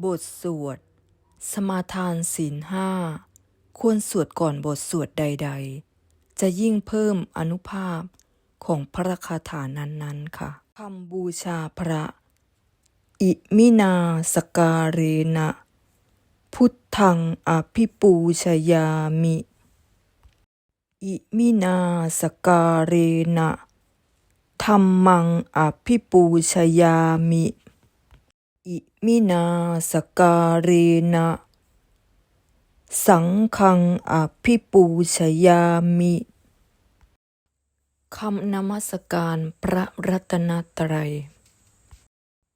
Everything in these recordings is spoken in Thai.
บทสวด สมาทานศีลห้า ควรสวดก่อนบทสวดใด ๆ จะยิ่งเพิ่มอนุภาพของพระคาถานั้นๆค่ะคำบูชาพระ อิมินาสการเรนะ พุทธังอภิปูชยามิ อิมินาสการเรนะธัมมังอภิปูชยามิ มินาสการเรนะสังฆังอภิปูชยามิคำนมัสการพระรัตนตรัย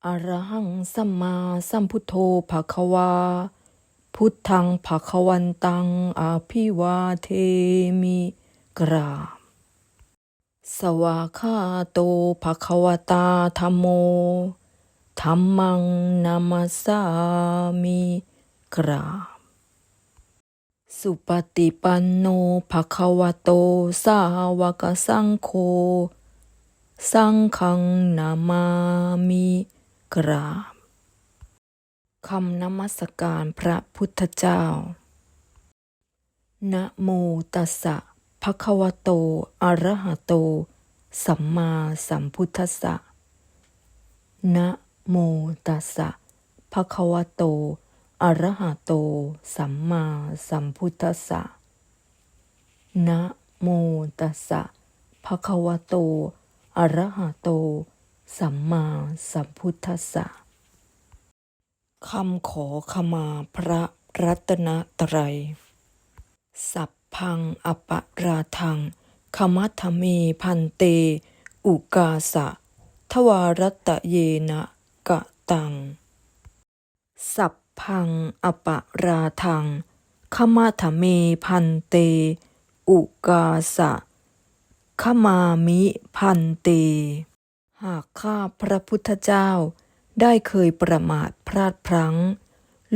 อรหังสัมมาสัมพุทโธภะคะวา พุทธังภะคะวันตังอภิวาเทมิกราบสวาคาโตภะคะวตาธัมโม ธัมมังนามัสสามิกราบ สุปฏิปันโนภะคะวะโต สาวกสังโฆ สังฆังนามามิกราบ คำนมัสการพระพุทธเจ้า นะโมตัสสะภะคะวะโต อะระหะโต สัมมาสัมพุทธัสสะ นะ โมตัสสะภะคะวะโต อะระหะโต สัมมาสัมพุทธัสสะ นะโมตัสสะภะคะวะโต อะระหะโต สัมมาสัมพุทธัสสะคำขอขมาพระรัตนตรัย สัพพังอปะราทังขมัทเมพันเต อุกาสะ ทวารัตเยนะ ตัง สัพพังอปะราทัง ขมัทเมพันเต อุกาสะ ขมามิพันเต หากข้าพระพุทธเจ้าได้เคยประมาทพลาดพลั้ง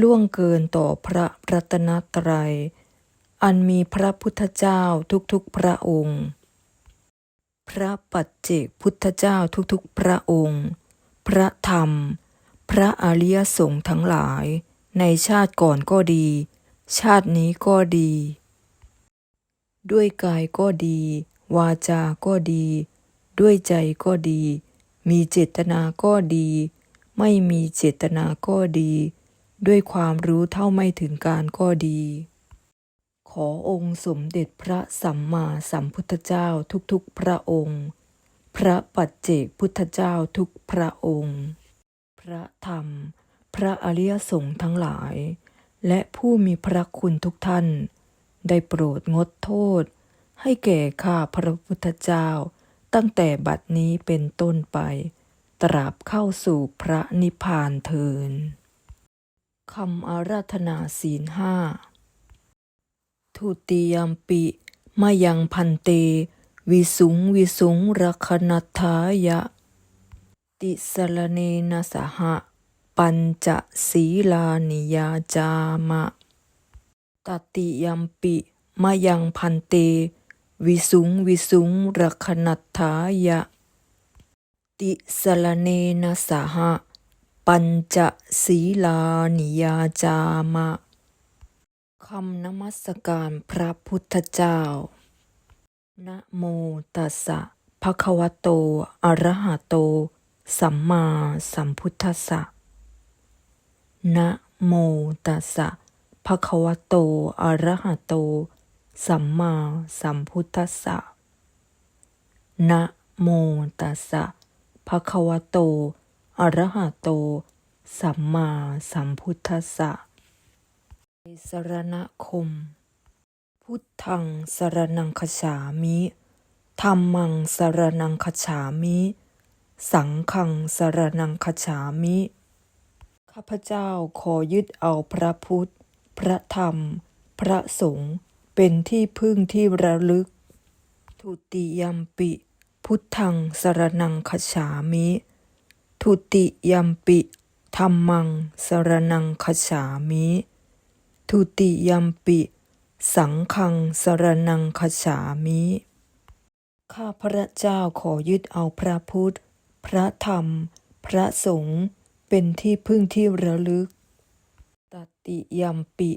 ล่วงเกินต่อพระรัตนตรัย อันมีพระพุทธเจ้าทุกๆพระองค์ พระปัจเจกพุทธเจ้าทุกๆพระองค์ พระธรรม พระอริยสงฆ์ทั้งหลาย ในชาติก่อนก็ดี ชาตินี้ก็ดี ด้วยกายก็ดี วาจาก็ดี ด้วยใจก็ดี มีเจตนาก็ดี ไม่มีเจตนาก็ดี ด้วยความรู้เท่าไม่ถึงการก็ดี ขอองค์สมเด็จพระสัมมาสัมพุทธเจ้าทุกๆพระองค์ พระปัจเจกพุทธเจ้าทุกพระองค์ พระธรรม พระอริยสงฆ์ทั้งหลาย และผู้มีพระคุณทุกท่าน ได้โปรดงดโทษ ให้แก่ข้าพระพุทธเจ้า ตั้งแต่บัดนี้เป็นต้นไป ตราบเข้าสู่พระนิพพานเทินคำอาราธนาศีลห้าทุติยมปิมายังพันเต วิสุงวิสุงรัคนัทายะ ติสรเนนะสหะปัญจศีลานิยาจามะตติยัมปิมายังพันเต วิสุงวิสุงรัคนัทธายะ ติสรเนนะสหะปัญจศีลานิยาจามะคำนมัสการพระพุทธเจ้า นะโมตัสสะภะคะวะโต อะระหะโต สัมมาสัมพุทธัสสะ นะโมตัสสะภะคะวะโต อะระหะโต สัมมาสัมพุทธัสสะ นะโมตัสสะภะคะวะโต อะระหะโต สัมมาสัมพุทธัสสะสรณคม พุทธังสรนังคฉามิธัมมังสรนังคฉามิ สังฆังสรนังคฉามิ ข้าพเจ้าขอยึดเอาพระพุทธ พระธรรม พระสงฆ์เป็นที่พึ่งที่ระลึก ทุติยมปิ พุทธังสรนังคฉามิ ทุติยมปิธัมมังสรนังคฉามิ ทุติยมปิ สังฆังสรนังคฉามิ ข้าพระเจ้าขอยึดเอาพระพุทธ พระธรรม พระสงฆ์เป็นที่พึ่งที่ระลึก ตติยัมปิ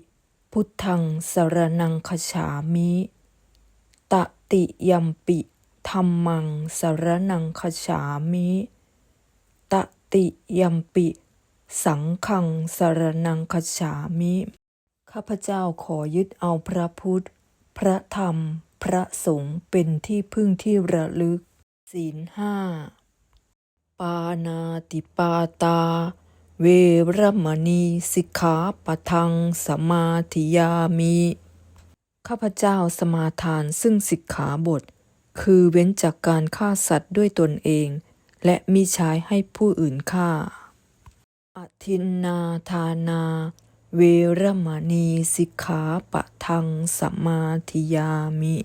พุทธังสรนังคฉามิ ตติยัมปิธัมมังสรนังคฉามิ ตติยัมปิ สังฆังสรนังคฉามิ ข้าพเจ้าขอยึดเอาพระพุทธ พระธรรม พระสงฆ์เป็นที่พึ่งที่ระลึก ศีลห้า ปานาติปาตา เวรมณีสิกขาปะทังสมาธิยามิ ข้าพเจ้าสมาทานซึ่งสิกขาบท คือเว้นจากการฆ่าสัตว์ด้วยตนเอง และมิใช้ให้ผู้อื่นฆ่า อทินนาทานา เวรมณีสิกขาปะทังสมาธิยามิ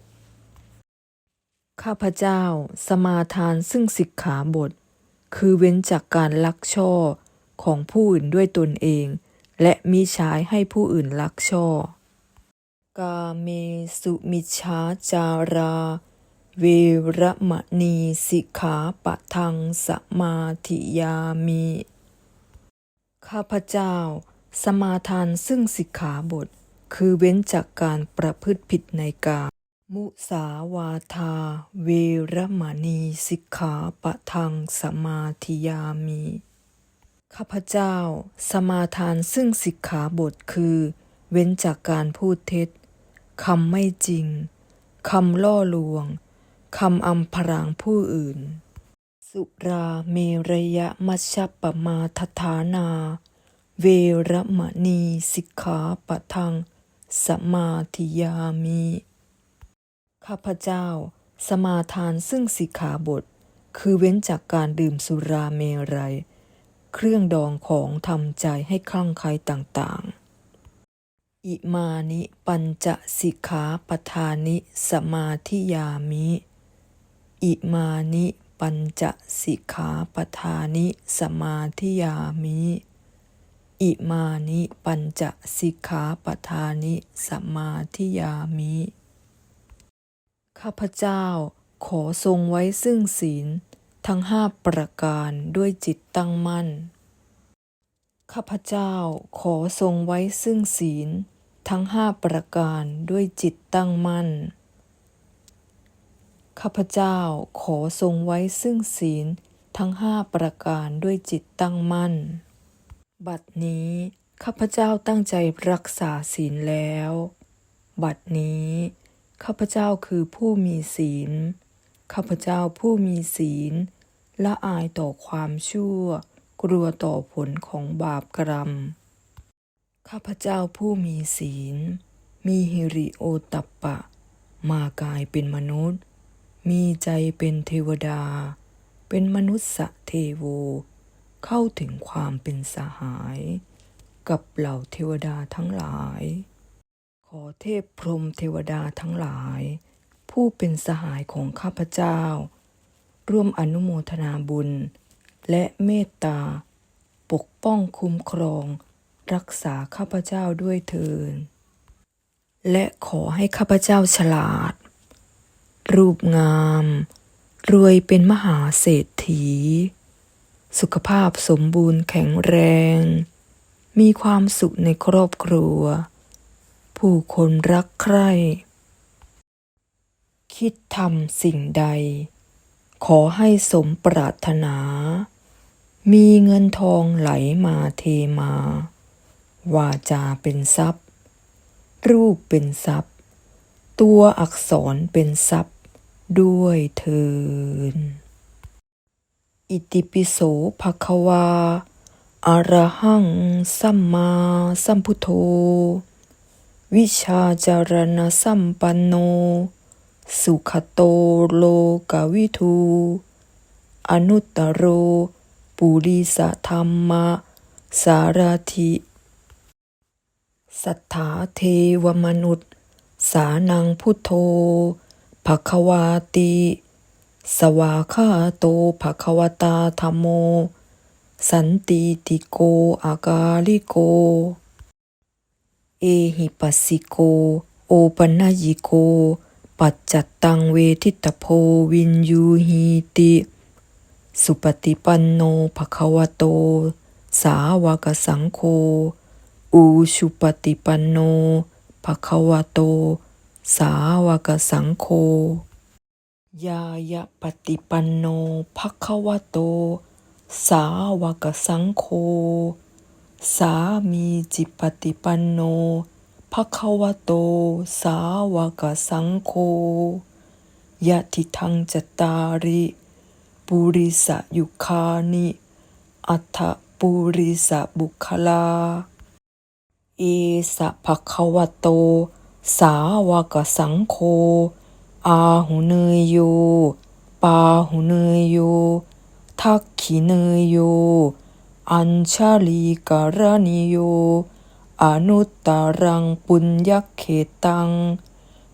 ข้าพเจ้าสมาทานซึ่งสิกขาบท คือเว้นจากการลักช่อของผู้อื่นด้วยตนเอง และมิใช้ให้ผู้อื่นลักช่อกาเมสุมิชาจารา เวรมณีสิกขาปะทังสมาธิยามิ ข้าพเจ้า สมาทานซึ่งสิกขาบท คือเว้นจากการประพฤติผิดในกา มุสาวาทา เวรมณีสิกขาปะทังสมาธิยามิข้าพเจ้า สมาทานซึ่งสิกขาบทคือ เว้นจากการพูดเท็จคำไม่จริงคำล่อลวงคำอำพรางผู้อื่น สุราเมรยะมัชฌปปมาทฐานา เวรมณีสิกขาปะทังสมาธิยามิ ข้าพเจ้า สมาทานซึ่งสิกขาบท คือเว้นจากการดื่มสุราเมรัย เครื่องดองของทำใจให้คลั่งไคล้ต่างๆ อิมานิปัญจสิกขาปทานิสมาธิยามิ อิมานิปัญจสิกขาปทานิสมาธิยามิอิมานิปัญจสิกขาปทานิสมาธิยามิ ข้าพเจ้าขอทรงไว้ซึ่งศีลทั้งห้าประการด้วยจิตตั้งมั่น ข้าพเจ้าขอทรงไว้ซึ่งศีลทั้งห้าประการด้วยจิตตั้งมั่น ข้าพเจ้าขอทรงไว้ซึ่งศีลทั้งห้าประการด้วยจิตตั้งมั่น บัดนี้ข้าพเจ้าตั้งใจรักษาศีลแล้ว บัดนี้ ข้าพเจ้าคือผู้มีศีล ข้าพเจ้าผู้มีศีลละอายต่อความชั่ว กลัวต่อผลของบาปกรรม ข้าพเจ้าผู้มีศีล มีฮิริโอตัปปะ มากายเป็นมนุษย์ มีใจเป็นเทวดา เป็นมนุษย์สเทโว เข้าถึงความเป็นสหาย กับเหล่าเทวดาทั้งหลาย ขอเทพพรหมเทวดาทั้งหลาย ผู้เป็นสหายของข้าพเจ้า ร่วมอนุโมทนาบุญ และเมตตา ปกป้องคุ้มครอง รักษาข้าพเจ้าด้วยเถิดและขอให้ข้าพเจ้าฉลาด รูปงาม รวยเป็นมหาเศรษฐี สุขภาพสมบูรณ์แข็งแรง มีความสุขในครอบครัว ผู้คนรักใคร่ คิดทำสิ่งใด ขอให้สมปรารถนา มีเงินทองไหลมาเทมา วาจาเป็นทรัพย์ รูปเป็นทรัพย์ ตัวอักษรเป็นทรัพย์ ด้วยเทินอิติปิโสภะควาอะระหังสัมมาสัมพุทโธ วิชาจารณสัมปันโน สุขโตโลกวิทู อนุตตโร ปุริสธรรมะ สารถิ สัทธาเทวมนุษย์ สานังพุทโธภควาติ สวาคาโตภควตาธรรมโม สันติติโก อากาลิโก เอหิปัสสิโก โอปัญญิโก ปัจจัตตังเวทิตโพวินยูหีติ สุปฏิปันโนภควโต สาวกสังโฆอุชุปฏิปันโนภะคะวะโต สาวกสังโฆยายะปฏิปันโนภะคะวะโต สาวกสังโฆ สามีจิปฏิปันโนภะคะวะโต สาวกสังโฆยะทิทังจตาริปุริสยุคานิ อัฏปุริสบุคลา เอสะภะคะวะโต สาวกสังโฆอาหุเนยโย ปาหุเนยโย ทักขิเนยโย อัญชาลีการณิโย อนุตตรังปุญญเขตัง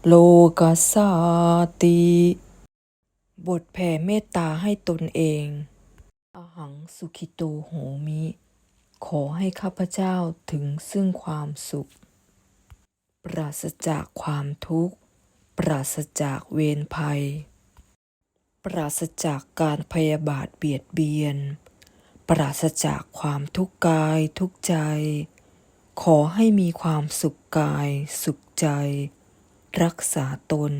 โลกัสสาติ บทแผ่เมตตาให้ตนเอง อหังสุขิโตโหมิ ขอให้ข้าพเจ้าถึงซึ่งความสุข ปราศจากความทุกข์ ปราศจากเวรภัย ปราศจากการพยาบาทเบียดเบียน ปราศจากความทุกข์กายทุกใจ ขอให้มีความสุขกาย สุขใจ รักษาตน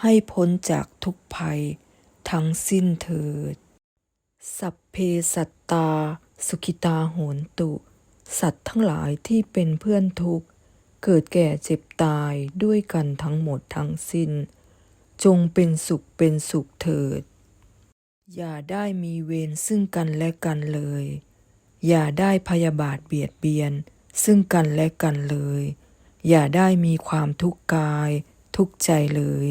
ให้พ้นจากทุกภัย ทั้งสิ้นเถิด สัพเพสัตตา สุขิตาโหนตุ สัตว์ทั้งหลายที่เป็นเพื่อนทุกข์ เกิดแก่เจ็บตายด้วยกันทั้งหมดทั้งสิ้น จงเป็นสุขเป็นสุขเถิด อย่าได้มีเวรซึ่งกันและกันเลย อย่าได้พยาบาทเบียดเบียน ซึ่งกันและกันเลย อย่าได้มีความทุกข์กาย ทุกข์ใจเลย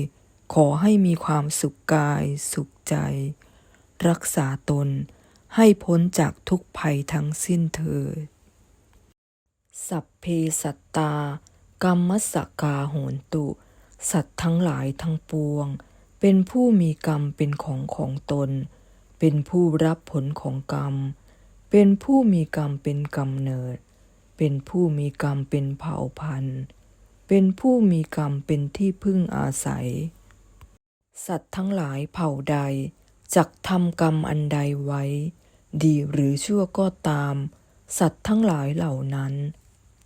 ขอให้มีความสุขกายสุขใจ รักษาตนให้พ้นจากทุกภัยทั้งสิ้นเถิดสัพเพสัตตากัมมัสสกาโหนตุ สัตว์ทั้งหลายทั้งปวง เป็นผู้มีกรรมเป็นของของตน เป็นผู้รับผลของกรรม เป็นผู้มีกรรมเป็นกำเนิด เป็นผู้มีกรรมเป็นเผ่าพันธุ์ เป็นผู้มีกรรมเป็นที่พึ่งอาศัย สัตว์ทั้งหลายเผ่าใดจักทำกรรมอันใดไว้ ดีหรือชั่วก็ตาม สัตว์ทั้งหลายเหล่านั้น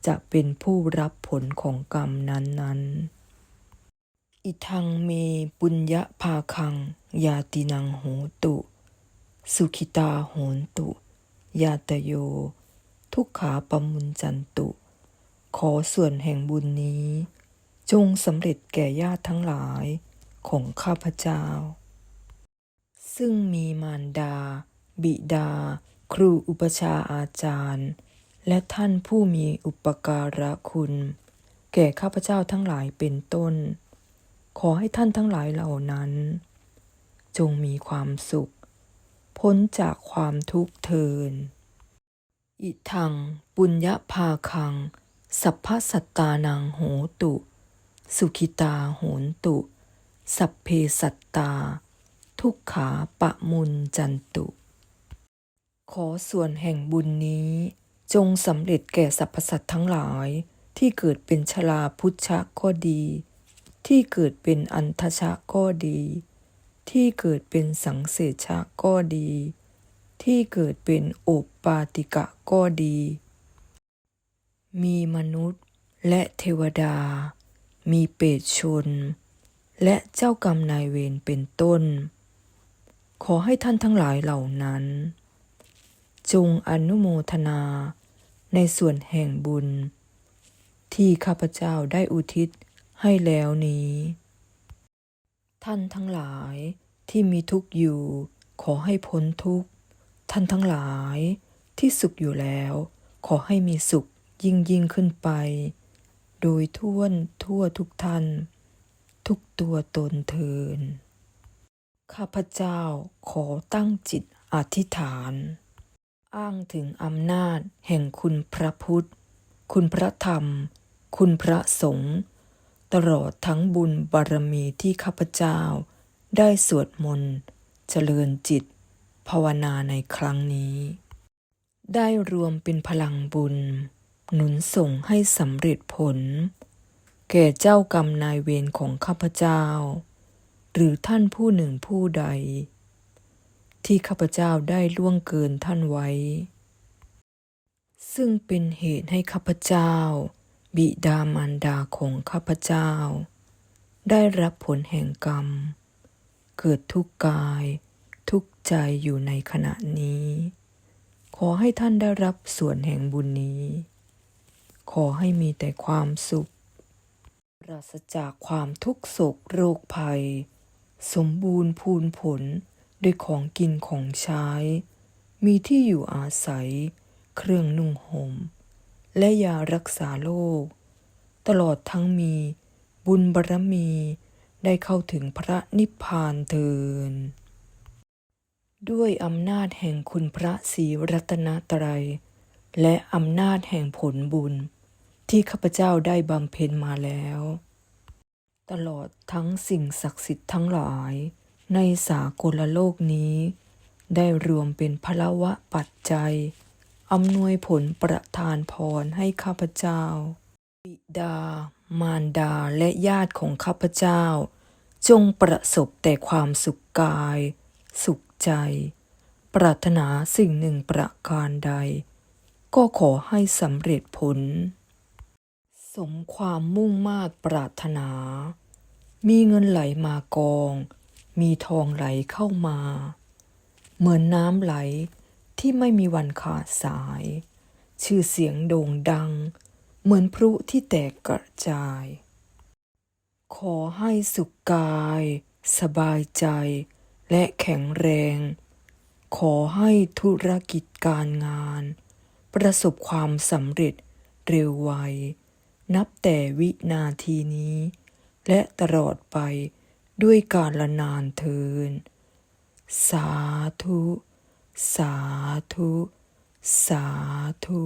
จะเป็นผู้รับผลของกรรมนั้นๆ อิทังเมปุญญภาคัง ยาตินังโหตุ สุขิตาโหนตุ ยาตโย ทุกขาปมุญจันตุ ขอส่วนแห่งบุญนี้ จงสำเร็จแก่ญาติทั้งหลายของข้าพเจ้า ซึ่งมีมารดา บิดา ครูอุปชาอาจารย์ และท่านผู้มีอุปการะคุณ แก่ข้าพเจ้าทั้งหลายเป็นต้น ขอให้ท่านทั้งหลายเหล่านั้น จงมีความสุข พ้นจากความทุกข์เทิน อิทังปุญญาภาคัง สัพพสัตตานังโหตุ สุขิตาโหนตุ สัพเพสัตตา ทุกขาปะมุนจันตุ ขอส่วนแห่งบุญนี้ จงสำเร็จแก่สรรพสัตว์ทั้งหลายที่เกิดเป็นชลาพุชะก็ดี ที่เกิดเป็นอันทชะก็ดี ที่เกิดเป็นสังเสชะก็ดี ที่เกิดเป็นโอปปาติกะก็ดี มีมนุษย์และเทวดา มีเปรตชน และเจ้ากรรมนายเวรเป็นต้น ขอให้ท่านทั้งหลายเหล่านั้น จงอนุโมทนาในส่วนแห่งบุญ ที่ข้าพเจ้าได้อุทิศ ให้แล้วนี้ ท่านทั้งหลายที่มีทุกข์อยู่ ขอให้พ้นทุกข์ ท่านทั้งหลายที่สุขอยู่แล้ว ขอให้มีสุขยิ่งยิ่งขึ้นไป โดยท่วนทั่วทุกท่าน ทุกตัวตนเทิน ข้าพเจ้าขอตั้งจิตอธิษฐาน อ้างถึงอำนาจแห่งคุณพระพุทธ คุณพระธรรม คุณพระสงฆ์ ตลอดทั้งบุญบารมีที่ข้าพเจ้า ได้สวดมนต์เจริญจิต ภาวนาในครั้งนี้ ได้รวมเป็นพลังบุญ หนุนส่งให้สำเร็จผล แก่เจ้ากรรมนายเวรของข้าพเจ้า หรือท่านผู้หนึ่งผู้ใด ที่ข้าพเจ้าได้ล่วงเกินท่านไว้ ซึ่งเป็นเหตุให้ข้าพเจ้า บิดามารดาของข้าพเจ้า ได้รับผลแห่งกรรม เกิดทุกกายทุกใจอยู่ในขณะนี้ ขอให้ท่านได้รับส่วนแห่งบุญนี้ ขอให้มีแต่ความสุข ปราศจากความทุกข์โศกโรคภัย สมบูรณ์พูนผลด้วยของกินของใช้ มีที่อยู่อาศัย เครื่องนุ่งห่ม และยารักษาโรคตลอดทั้งมีบุญบารมีได้เข้าถึงพระนิพพานเทินด้วยอำนาจแห่งคุณพระศรีรัตนตรัย และอำนาจแห่งผลบุญ ที่ข้าพเจ้าได้บำเพ็ญมาแล้ว ตลอดทั้งสิ่งศักดิ์สิทธิ์ทั้งหลาย ในสากลโลกนี้ ได้รวมเป็นพลวะปัจจัย อำนวยผลประทานพรให้ข้าพเจ้า บิดา มารดาและญาติของข้าพเจ้า จงประสบแต่ความสุขกาย สุขใจ ปรารถนาสิ่งหนึ่งประการใด ก็ขอให้สำเร็จผล สมความมุ่งมา่ปรารถนา มีเงินไหลมากอง มีทองไหลเข้ามา เหมือนน้ำไหล ที่ไม่มีวันขาดสาย ชื่อเสียงโด่งดัง เหมือนพลุที่แตกกระจาย ขอให้สุขกาย สบายใจ และแข็งแรง ขอให้ธุรกิจการงาน ประสบความสำเร็จเร็วไว นับแต่วินาทีนี้ และตลอดไปด้วยกาลนานเทิน สาธุ สาธุ สาธุ